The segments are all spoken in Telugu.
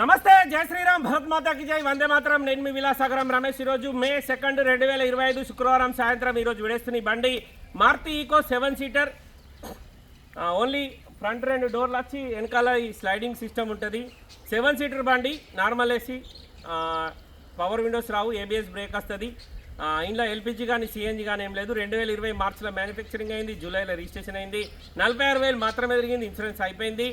నమస్తే జై శ్రీరామ్ భరత్ మాతాకి జై. వందే మాత్రం. నేను మీ విలాసాగరం రమేష్. ఈరోజు మే సెకండ్ రెండు వేల ఇరవై ఐదు శుక్రవారం సాయంత్రం ఈరోజు విడేస్తున్న బండి Maruti Eeco seven seater. Only front రెండు డోర్లు వచ్చి వెనకాల ఈ స్లైడింగ్ సిస్టమ్ ఉంటుంది. సెవెన్ సీటర్ బండి నార్మల్ ఏసీ. పవర్ విండోస్ రావు ఏబిఎస్ బ్రేక్ వస్తుంది. ఇంట్లో ఇందులో ఎల్పిజి కానీ సిఎన్జి కానీ ఏం లేదు. రెండు వేల ఇరవై మార్చిలో మ్యానుఫ్యాక్చరింగ్ అయింది జూలైలో రిజిస్ట్రేషన్ అయింది. నలభై ఆరు వేలు మాత్రమే తిరిగింది ఇన్సూరెన్స్ అయిపోయింది.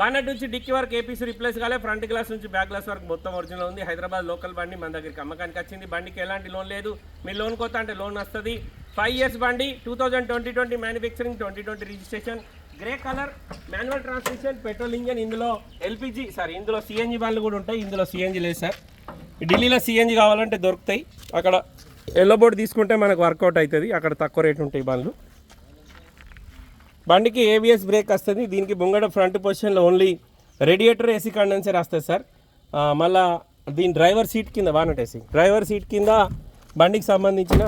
బానెట్ నుంచి డిక్కీ వరకు ఏపీసీ రిప్లేస్ కాలే. ఫ్రంట్ గ్లాస్ నుంచి బ్యాక్ గ్లాస్ వరకు మొత్తం ఒరిజినల్ ఉంది. హైదరాబాద్ లోకల్ బండి మన దగ్గరికి అమ్మకానికి వచ్చింది. బండికి ఎలాంటి లోన్ లేదు. మీ లోన్ కొత్త అంటే లోన్ వస్తుంది. ఫైవ్ ఇయర్స్ బండి two thousand twenty twenty manufacturing twenty twenty registration. Grey colour manual transmission petrol engine ఇందులో ఎల్పిజి సార్ ఇందులో సిఎన్జి బండ్లు కూడా ఉంటాయి. ఇందులో సిఎన్జి లేదు సార్. ఢిల్లీలో సిఎన్జి కావాలంటే దొరుకుతాయి. అక్కడ ఎల్లో బోర్డు తీసుకుంటే మనకు వర్కౌట్ అవుతుంది. అక్కడ తక్కువ రేట్ ఉంటాయి బండ్లు. బండికి ఏబిఎస్ బ్రేక్ వస్తుంది. దీనికి ముంగడ ఫ్రంట్ పొజిషన్లో ఓన్లీ రేడియేటర్ ఏసీ కండెన్సర్ వస్తుంది సార్. మళ్ళా దీని డ్రైవర్ సీట్ కింద వానట్ ఏసీ డ్రైవర్ సీట్ కింద బండికి సంబంధించిన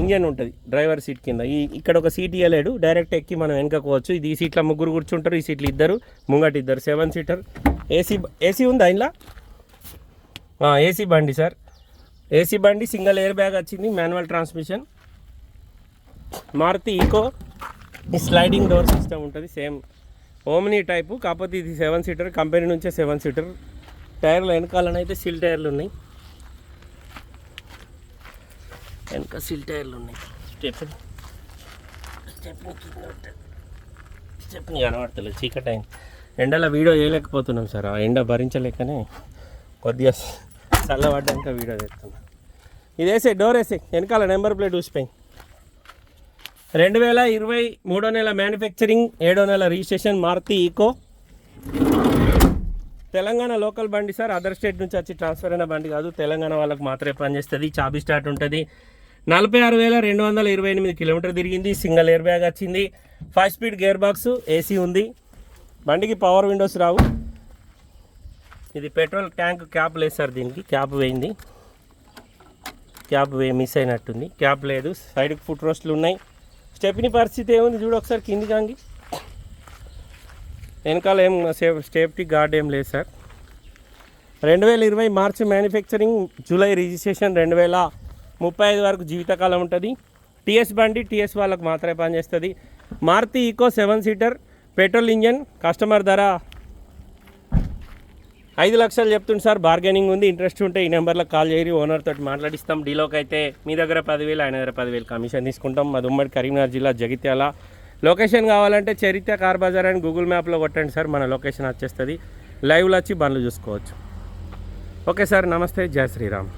ఇంజన్ ఉంటుంది డ్రైవర్ సీట్ కింద. ఈ ఇక్కడ ఒక సీట్ ఇవ్వలేడు డైరెక్ట్ ఎక్కి మనం వెనకపోవచ్చు ఇది ఈ సీట్లో ముగ్గురు కూర్చుంటారు. ఈ సీట్లు ఇద్దరు ముంగట ఇద్దరు. సెవెన్ సీటర్ ఏసీ ఏసీ ఉందా ఇంట్లో ఏసీ బండి సార్. ఏసీ బండి సింగిల్ ఎయిర్ బ్యాగ్ వచ్చింది మాన్యువల్ ట్రాన్స్మిషన్. మారుతి ఈకో. ఈ స్లైడింగ్ డోర్ సిస్టమ్ ఉంటుంది సేమ్ ఓమ్నీ టైపు కాకపోతే ఇది సెవెన్ సీటర్ కంపెనీ నుంచే సెవెన్ సీటర్ టైర్లు వెనకాలనైతే సిల్ టైర్లు ఉన్నాయి. వెనక సిల్ టైర్లు ఉన్నాయి. స్టెప్ స్టెప్ని కింద స్టెప్ని కనబడతలేదు చీకటి అయింది ఎండలో వీడియో చేయలేకపోతున్నాం సార్ ఆ ఎండ భరించలేకనే కొద్దిగా చల్లబడ్డాక వీడియో తెస్తున్నా ఇది వేసే డోర్ వేసే వెనకాల నెంబర్ ప్లేట్ చూసిపోయి. రెండు వేల ఇరవై మూడో నెల మ్యానుఫ్యాక్చరింగ్ ఏడో నెల registration Maruti Eeco. Telangana local బండి సార్ అదర్ స్టేట్ నుంచి వచ్చి ట్రాన్స్ఫర్ అయిన బండి కాదు. తెలంగాణ వాళ్ళకి మాత్రమే పనిచేస్తుంది. చాబీ స్టార్ట్ ఉంటుంది. నలభై ఆరు వేల రెండు వందల ఇరవై ఎనిమిది కిలోమీటర్ తిరిగింది. సింగిల్ ఎయిర్ బ్యాగ్ వచ్చింది. Five speed gear box AC ఉంది. బండికి పవర్ విండోస్ రావు. ఇది పెట్రోల్ ట్యాంక్ క్యాప్ లేదు సార్ దీనికి. క్యాప్ వేయింది. క్యాప్ వే మిస్ అయినట్టుంది. క్యాప్ లేదు. సైడ్కి ఫుట్ రోస్ట్లు ఉన్నాయి. స్టెప్ని పరిస్థితి ఏముంది చూడు ఒకసారి కింది కాంగి వెనకాల ఏం సేఫ్ సేఫ్టీ గార్డ్ ఏం లేదు సార్. రెండు వేల ఇరవై మార్చి మ్యానుఫ్యాక్చరింగ్ జూలై రిజిస్ట్రేషన్ రెండు వేల ముప్పై ఐదు వరకు జీవితకాలం ఉంటుంది. టీఎస్ బండి టీఎస్ వాళ్ళకు మాత్రమే పనిచేస్తుంది. Maruti Eeco seven seater petrol engine customer ధర ఐదు లక్షలు చెప్తుంది సార్ బార్గెనింగ్ ఉంది ఇంట్రెస్ట్ ఉంటే ఈ నెంబర్లకు కాల్ చేయరు ఓనర్ తోటి మాట్లాడిస్తాం. డీలోకి అయితే మీ దగ్గర పదివేలు ఆయన దగ్గర పదివేలు కమిషన్ తీసుకుంటాం. మాది ఉమ్మడి కరీంనగర్ జిల్లా జగిత్యాల. లొకేషన్ కావాలంటే చరిత్ర కార్ బజార్ అని గూగుల్ మ్యాప్లో కొట్టండి సార్ మన లొకేషన్ వచ్చేస్తుంది. లైవ్లో వచ్చి బండ్లు చూసుకోవచ్చు. ఓకే సార్ నమస్తే జయ శ్రీరామ్.